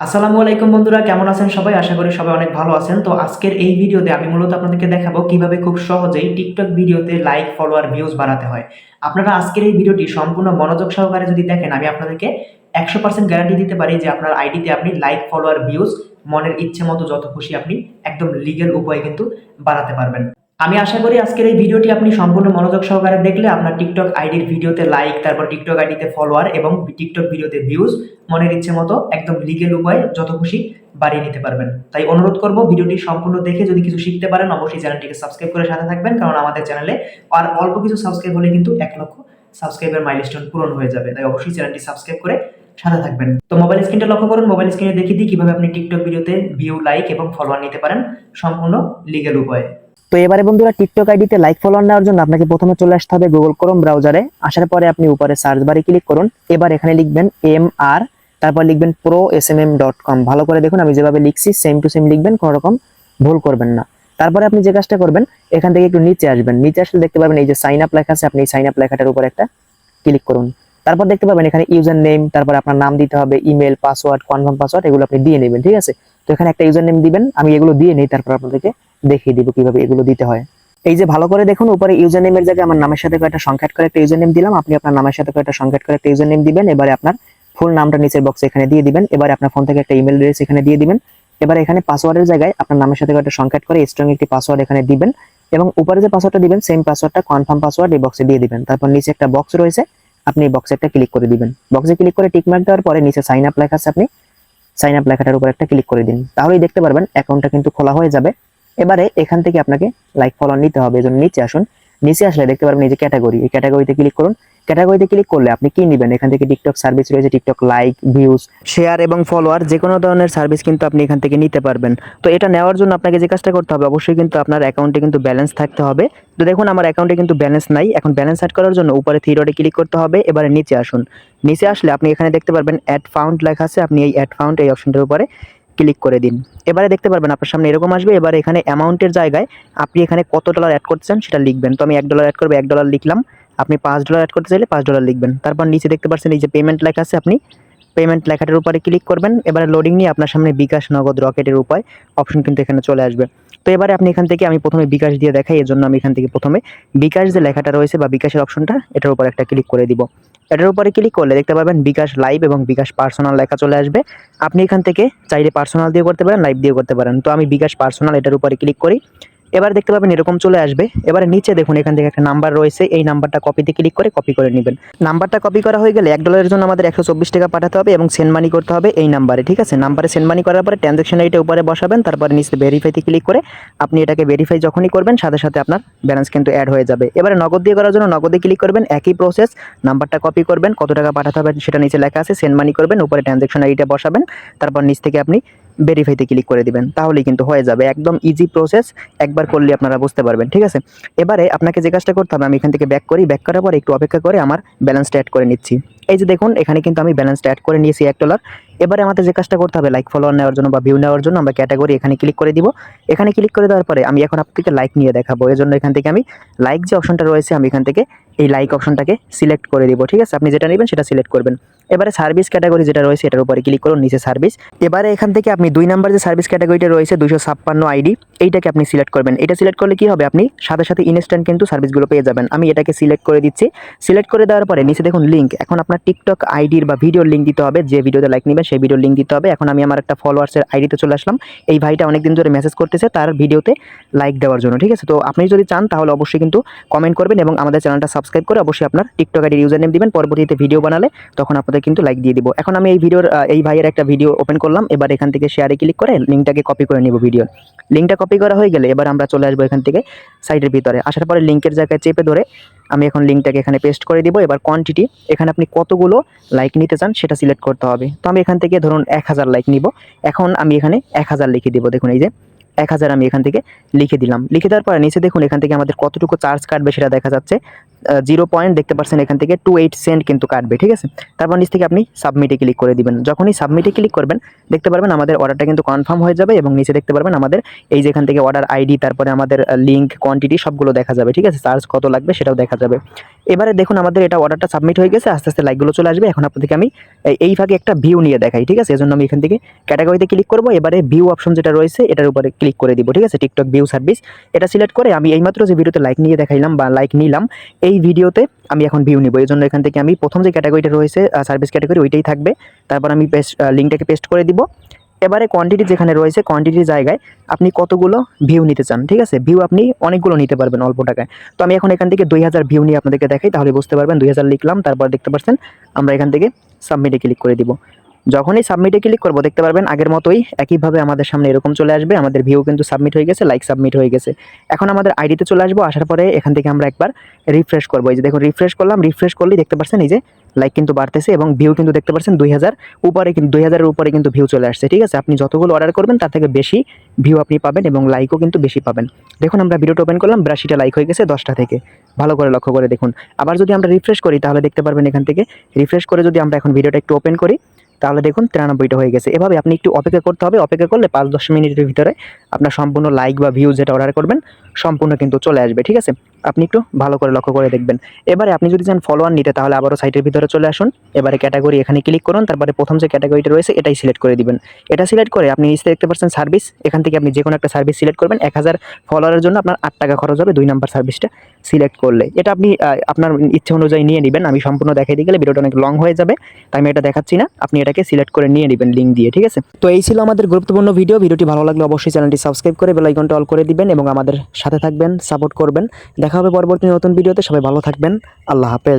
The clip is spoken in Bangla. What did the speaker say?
আসসালামু আলাইকুম বন্ধুরা, কেমন আছেন সবাই? আশা করি সবাই অনেক ভালো আছেন। তো আজকের এই ভিডিওতে আমি মূলত আপনাদেরকে দেখাবো কীভাবে খুব সহজেই টিকটক ভিডিওতে লাইক ফলোয়ার ভিউজ বাড়াতে হয়। আপনারা আজকের এই ভিডিওটি সম্পূর্ণ মনোযোগ সহকারে যদি দেখেন, আমি আপনাদেরকে একশো পার্সেন্ট গ্যারান্টি দিতে পারি যে আপনার আইডিতে আপনি লাইক ফলোয়ার ভিউজ মনের ইচ্ছে মতো যত খুশি আপনি একদম লিগেল উপায়ে কিন্তু বাড়াতে পারবেন। আমি আশা করি আজকের এই ভিডিওটি আপনি সম্পূর্ণ মনোযোগ সহকারে দেখলে আপনার টিকটক আইডির ভিডিওতে লাইক তারপর টিকটক আইডিতে ফলোয়ার এবং টিকটক ভিডিওতে ভিউজ মনের ইচ্ছে মতো একদম লিগেল উপায়ে যত খুশি বাড়িয়ে নিতে পারবেন। তাই অনুরোধ করব ভিডিওটি সম্পূর্ণ দেখে যদি কিছু শিখতে পারেন, অবশ্যই চ্যানেলটিকে সাবস্ক্রাইব করে সাথে থাকবেন, কারণ আমাদের চ্যানেলে আর অল্প কিছু সাবস্ক্রাইব হলে কিন্তু এক লক্ষ সাবস্ক্রাইবের মাইলস্টোন পূরণ হয়ে যাবে। তাই অবশ্যই চ্যানেলটি সাবস্ক্রাইব করে সাথে থাকবেন। তো মোবাইল স্ক্রিনটা লক্ষ্য করুন মোবাইল স্ক্রিনে দেখিয়ে দিই কীভাবে আপনি টিকটক ভিডিওতে ভিউ লাইক এবং ফলোয়ার নিতে পারেন সম্পূর্ণ লিগেল উপায়ে। তো এবারে বন্ধুরা টিকটক আইডিতে লাইক ফলোয়ার নেওয়ার জন্য আপনাকে প্রথমে চলে আসতে হবে গুগল ক্রোম ব্রাউজারে আসার পরে আপনি উপরে সার্চ বারে ক্লিক করুন। এবার এখানে লিখবেন এম আর তারপর লিখবেন pro S M M dot com ভালো করে দেখুন, আমি যেভাবে লিখছি সেম টু সেম লিখবেন, কোনো রকম ভুল করবেন না। তারপরে আপনি যে কাজটা করবেন, এখান থেকে একটু নিচে আসবেন। নিচে আসলে দেখতে পাবেন এই যে সাইন আপ লেখা আছে, আপনি সাইন আপ লেখাটার উপর একটা ক্লিক করুন। তারপর দেখতে পাবেন এখানে ইউজার নেম তারপর আপনার নাম দিতে হবে ইমেল পাসওয়ার্ড কনফার্ম পাসওয়ার্ড এগুলো আপনি দিয়ে নেবেন, ঠিক আছে? তো এখানে একটা ইউজার নেম দিবেন, আমি এগুলো দিয়ে নেই, তারপর আপনাদেরকে দেখিয়ে দিব কীভাবে এগুলো দিতে হয়। এই যে ভালো করে দেখুন, উপরে ইউজার নেমের জায়গায় আমার নামের সাথে কয়েকটা সংখ্যাট করে একটা ইউজার নেম দিলাম। আপনি আপনার নামের সাথে কয়েকটা সংখ্যাট করে একটা ইউজার নেম দিবেন, এবারে আপনার ফুল নামটা নিচের বক্সে এখানে দিয়ে দিবেন। এবারে আপনার ফোন থেকে একটা ইমেল অ্যাড্রেস এখানে দিয়ে দিবেন। এবার এখানে পাসওয়ার্ডের জায়গায় আপনার নামের সাথে কয়েকটা সংখ্যাট করে স্ট্রং একটি পাসওয়ার্ড এখানে দিবেন এবং উপরে যে পাসওয়ার্ডটা দিবেন সেম পাসওয়ার্ডটা কনফার্ম পাসওয়ার্ড এই বক্সে দিয়ে দিবেন। তারপর নিচে একটা বক্স রয়েছে, আপনি এই বক্সে একটা ক্লিক করে দিবেন। বক্সে ক্লিক করে টিক মার্ক দেওয়ার পরে নিচে সাইন আপ লেখা আছে, আপনি সাইন আপ লেখাটার উপর একটা ক্লিক করে দিন। তাহলেই দেখতে পারবেন অ্যাকাউন্টটা কিন্তু খোলা হয়ে যাবে। এবারে এখান থেকে আপনাকে লাইক ফলোয়ার নিতে হবে। এজন্য নিচে আসুন। নিচে আসলে দেখতে পারবেন এই যে ক্যাটাগরি এই ক্যাটাগরিতে ক্লিক করুন। ক্যাটাগরিতে ক্লিক করলে আপনি কি নেবেন? এখান থেকে টিকটক সার্ভিস রয়েছে টিকটক লাইক ভিউজ শেয়ার এবং ফলোয়ার যে কোনো ধরনের সার্ভিস কিন্তু আপনি এখান থেকে নিতে পারবেন। তো এটা নেওয়ার জন্য আপনাকে যে কাজটা করতে হবে, অবশ্যই কিন্তু আপনার অ্যাকাউন্টে কিন্তু ব্যালেন্স থাকতে হবে। তো দেখুন, আমার অ্যাকাউন্টে কিন্তু ব্যালেন্স নাই। এখন ব্যালেন্স অ্যাড করার জন্য উপরে থ্রি ডটে ক্লিক করতে হবে। এবারে নিচে আসুন। নিচে আসলে আপনি এখানে দেখতে পারবেন অ্যাড ফাউন্ড লেখা আছে। আপনি এই অ্যাড ফাউন্ড এই অপশনটার উপরে ক্লিক করে দিন। এবারে দেখতে পারবেন আপনার সামনে এরকম আসবে। এবারে এখানে অ্যামাউন্টের জায়গায় আপনি এখানে কত ডলার অ্যাড করতে চান সেটা লিখবেন। তো আমি এক ডলার অ্যাড করব, এক ডলার লিখলাম। আপনি পাঁচ ডলার অ্যাড করতে চাইলে পাঁচ ডলার লিখবেন। তারপর নিচে দেখতে পাচ্ছেন এই যে পেমেন্ট লেখা আছে আপনি। পেমেন্ট লেখাটার উপরে ক্লিক করবেন। এবারে লোডিং নিয়ে আপনার সামনে বিকাশ নগদ রকেটের উপায় অপশন কিন্তু এখানে চলে আসবে। তো এবারে আপনি এখান থেকে আমি প্রথমে বিকাশ দিয়ে দেখাই এর জন্য আমি এখান থেকে প্রথমে বিকাশ যে লেখাটা রয়েছে বা বিকাশের অপশনটা এটার উপর একটা ক্লিক করে দিব। এটার উপরে ক্লিক করলে দেখতে পাবেন বিকাশ লাইভ এবং বিকাশ পার্সোনাল লেখা চলে আসবে। আপনি এখান থেকে চাইলে পার্সোনাল দিয়ে করতে পারেন লাইভ দিয়ে করতে পারেন। তো আমি বিকাশ পার্সোনাল এটার উপরে ক্লিক করি। এবার দেখতে পাবেন এরকম চলে আসবে। এবারে নিচে দেখুন, এখান থেকে একটা নাম্বার রয়েছে। এই নাম্বারটা কপিতে ক্লিক করে কপি করে নেবেন। নাম্বারটা কপি করা হয়ে গেলে এক ডলারের জন্য আমাদের একশো চব্বিশ টাকা পাঠাতে হবে এবং সেন্ড মানি করতে হবে এই নাম্বারে ঠিক আছে? নাম্বারে সেন্ড মানি করার পরে ট্রানজাকশন আইটা উপরে বসাবেন, তারপরে নিচে ভেরিফাইতে ক্লিক করে আপনি এটাকে ভেরিফাই যখনই করবেন, সাথে সাথে আপনার ব্যালেন্স কিন্তু অ্যাড হয়ে যাবে। এবারে নগদ দিয়ে করার জন্য নগদে ক্লিক করবেন, একই প্রসেস নাম্বারটা কপি করবেন, কত টাকা পাঠাতে হবে সেটা নিচে লেখা আছে সেন্ড মানি করবেন, উপরে ট্রানজাকশন আইটা বসাবেন, তারপর নিচ থেকে আপনি ভেরিফাইতে ক্লিক করে দিবেন, তাহলেই কিন্তু হয়ে যাবে। একদম ইজি প্রসেস একবার করলে আপনারা বুঝতে পারবেন, ঠিক আছে? এবারে আপনাকে যে কাজটা করতে হবে, আমি এখান থেকে ব্যাক করি। ব্যাক করার পর একটু অপেক্ষা করে আমার ব্যালেন্সটা অ্যাড করে নিচ্ছি। এই যে দেখুন, এখানে কিন্তু আমি ব্যালেন্সটা অ্যাড করে নিয়েছি এক ডলার এবারে আমাদের যে কাজটা করতে হবে লাইক ফলোয়ার নেওয়ার জন্য বা ভিউ নেওয়ার জন্য আমরা ক্যাটাগরি এখানে ক্লিক করে দিব। এখানে ক্লিক করে দেওয়ার পরে আমি এখন আপনাকে লাইক নিয়ে দেখাবো। এই জন্য এখান থেকে আমি লাইক যে অপশনটা রয়েছে, আমি এখান থেকে এই লাইক অপশনটাকে সিলেক্ট করে দিব, ঠিক আছে? আপনি যেটা নেবেন সেটা সিলেক্ট করবেন। এবারে সার্ভিস ক্যাটাগরি যেটা রয়েছে, এটার উপরে ক্লিক করুন, নিচে সার্ভিস এবারে এখান থেকে আপনি দুই নাম্বার যে সার্ভিস ক্যাটাগরিটা রয়েছে দুশো ছাপ্পান্ন আইডি এইটাকে আপনি সিলেক্ট করবেন। এটা সিলেক্ট করলে কি হবে আপনি? সাথে সাথে ইনস্ট্যান্ট কিন্তু সার্ভিসগুলো পেয়ে যাবেন। আমি এটাকে সিলেক্ট করে দিচ্ছি। সিলেক্ট করে দেওয়ার পরে নিচে দেখুন লিঙ্ক এখন আপনার টিকটক আইডির বা ভিডিওর লিঙ্ক দিতে হবে। যে ভিডিওতে লাইক নেবেন সেই ভিডিওর লিঙ্ক দিতে হবে। এখন আমি আমার একটা ফলোয়ার্সের আইডিতে চলে আসলাম। এই ভাইটা অনেকদিন ধরে মেসেজ করতেছে তার ভিডিওতে লাইক দেওয়ার জন্য, ঠিক আছে? তো আপনি যদি চান তাহলে অবশ্যই কিন্তু কমেন্ট করবেন এবং আমাদের চ্যানেলটা সাবস্ক্রাইব করে অবশ্যই আপনার টিকটক আইডির ইউজার নেম দিবেন। পরবর্তীতে ভিডিও বানালে তখন আপনাদের কিন্তু লাইক দিয়ে দিব। এখন আমি এই ভিডিওর এই ভাইয়ের একটা ভিডিও ওপেন করলাম। এবার এখান থেকে শেয়ারে ক্লিক করে লিঙ্কটাকে কপি করে নিব ভিডিও লিঙ্কটা কপি করা হয়ে গেলে এবার আমরা চলে আসব এখান থেকে সাইটের ভিতরে। আসার পরে লিঙ্কের জায়গায় চেপে ধরে আমি এখন লিঙ্কটাকে এখানে পেস্ট করে দিব। এবার কোয়ান্টিটি এখানে আপনি কতগুলো লাইক নিতে চান সেটা সিলেক্ট করতে হবে। তো আমি এখান থেকে ধরুন এক হাজার লাইক নিব। এখন আমি এখানে এক হাজার লিখে দিব। দেখুন এই যে এক হাজার আমি এখান থেকে লিখে দিলাম। লিখে দেওয়ার পরে নিচে দেখুন এখান থেকে আমাদের কতটুকু চার্জ কাটবে সেটা দেখা যাচ্ছে। জিরো পয়েন্ট দেখতে পাচ্ছেন এখান থেকে টু এইট সেন্ট কিন্তু কাটবে, ঠিক আছে? তারপর নিচ থেকে আপনি সাবমিটে ক্লিক করে দিবেন। যখনই সাবমিটে ক্লিক করবেন, দেখতে পারবেন আমাদের অর্ডারটা কিন্তু কনফার্ম হয়ে যাবে এবং নিচে দেখতে পারবেন আমাদের এই যে এখান থেকে অর্ডার আইডি তারপরে আমাদের লিঙ্ক কোয়ান্টিটি সবগুলো দেখা যাবে, ঠিক আছে? চার্জ কত লাগবে সেটাও দেখা যাবে। এবারে দেখুন আমাদের এটা অর্ডারটা সাবমিট হয়ে গেছে, আস্তে আস্তে লাইকগুলো চলে আসবে। এখন আপনাদেরকে আমি এই ভাগে একটা ভিউ নিয়ে দেখাই, ঠিক আছে? এজন্য আমি এখান থেকে ক্যাটাগরিতে ক্লিক করব। এবারে ভিউ অপশন যেটা রয়েছে, এটার উপরে ক্লিক করে দিব, ঠিক আছে? টিকটক ভিউ সার্ভিস এটা সিলেক্ট করে আমি এইমাত্র যে ভিডিওতে লাইক নিয়ে দেখাইলাম বা লাইক নিলাম এই ভিডিওতে আমি এখন ভিউ নিব। এই জন্য এখান থেকে আমি প্রথম যে ক্যাটাগরিটা রয়েছে সার্ভিস ক্যাটাগরি ওইটাই থাকবে। তারপর আমি পেস্ট লিঙ্কটাকে পেস্ট করে দিব। এবারে কোয়ান্টিটি যেখানে রয়েছে কোয়ান্টিটির জায়গায় আপনি কতগুলো ভিউ নিতে চান, ঠিক আছে? ভিউ আপনি অনেকগুলো নিতে পারবেন অল্প টাকায়। তো আমি এখন এখান থেকে দুই হাজার ভিউ নিয়ে আপনাদেরকে দেখাই, তাহলে বুঝতে পারবেন। দুই হাজার লিখলাম, তারপর দেখতে পাচ্ছেন আমরা এখান থেকে সাবমিটে ক্লিক করে দিব। যখনই সাবমিটে ক্লিক করব, দেখতে পারবেন আগের মতোই একইভাবে আমাদের সামনে এরকম চলে আসবে। আমাদের ভিউ কিন্তু সাবমিট হয়ে গেছে লাইক সাবমিট হয়ে গেছে। এখন আমাদের আইডিতে চলে আসব, আসার পরে এখান থেকে আমরা একবার রিফ্রেশ করব। এই যে দেখুন রিফ্রেশ করলাম রিফ্রেশ করলেই দেখতে পাচ্ছেন এই যে লাইক কিন্তু বাড়তেছে এবং ভিউ কিন্তু দেখতে পাচ্ছেন দুই হাজার উপরে কিন্তু, দুই হাজারের উপরে কিন্তু ভিউ চলে আসছে, ঠিক আছে? আপনি যতগুলো অর্ডার করবেন, তার থেকে বেশি ভিউ আপনি পাবেন এবং লাইকও কিন্তু বেশি পাবেন। দেখুন, আমরা ভিডিওটা ওপেন করলাম বিরাশিটা লাইক হয়ে গেছে দশটা থেকে। ভালো করে লক্ষ্য করে দেখুন। আবার যদি আমরা রিফ্রেশ করি, তাহলে দেখতে পারবেন এখান থেকে রিফ্রেশ করে যদি আমরা এখন ভিডিওটা একটু ওপেন করি তাহলে দেখুন তিরানব্বইটা হয়ে গেছে। এভাবে আপনি একটু অপেক্ষা করতে হবে। অপেক্ষা করলে পাঁচ দশ মিনিটের ভিতরে আপনার সম্পূর্ণ লাইক বা ভিউ যেটা অর্ডার করবেন, সম্পূর্ণ কিন্তু চলে আসবে, ঠিক আছে? আপনি একটু ভালো করে লক্ষ্য করে দেখবেন। এবারে আপনি যদি চান ফলোয়ার নিতে, তাহলে আবারও সাইটের ভিতরে চলে আসুন। এবারে ক্যাটাগরি এখানে ক্লিক করুন, তারপরে প্রথম যে ক্যাটাগরিটা রয়েছে, এটাই সিলেক্ট করে দিবেন। এটা সিলেক্ট করে আপনি নিচে দেখতে পাচ্ছেন সার্ভিস এখান থেকে আপনি যে কোনো একটা সার্ভিস সিলেক্ট করবেন। এক হাজার ফলোয়ারের জন্য আপনার আট টাকা খরচ হবে দুই নাম্বার সার্ভিসটা সিলেক্ট করলে। এটা আপনি আপনার ইচ্ছে অনুযায়ী নিয়ে নেবেন। আমি সম্পূর্ণ দেখাই দিয়ে গেলে ভিডিওটা অনেক লং হয়ে যাবে। তাই আমি এটা দেখাচ্ছি না। আপনি এটাকে সিলেক্ট করে নিয়ে নেবেন লিঙ্ক দিয়ে, ঠিক আছে? তো এই ছিল আমাদের গুরুত্বপূর্ণ ভিডিও ভিডিওটি ভালো লাগলে অবশ্যই চ্যানেলটি সাবস্ক্রাইব করে বেল আইকনটা অল করে দিবেন এবং আমাদের সাথে থাকবেন সাপোর্ট করবেন। দেখা হবে পরবর্তী নতুন ভিডিওতে। সবাই ভালো থাকবেন। আল্লাহ হাফেজ।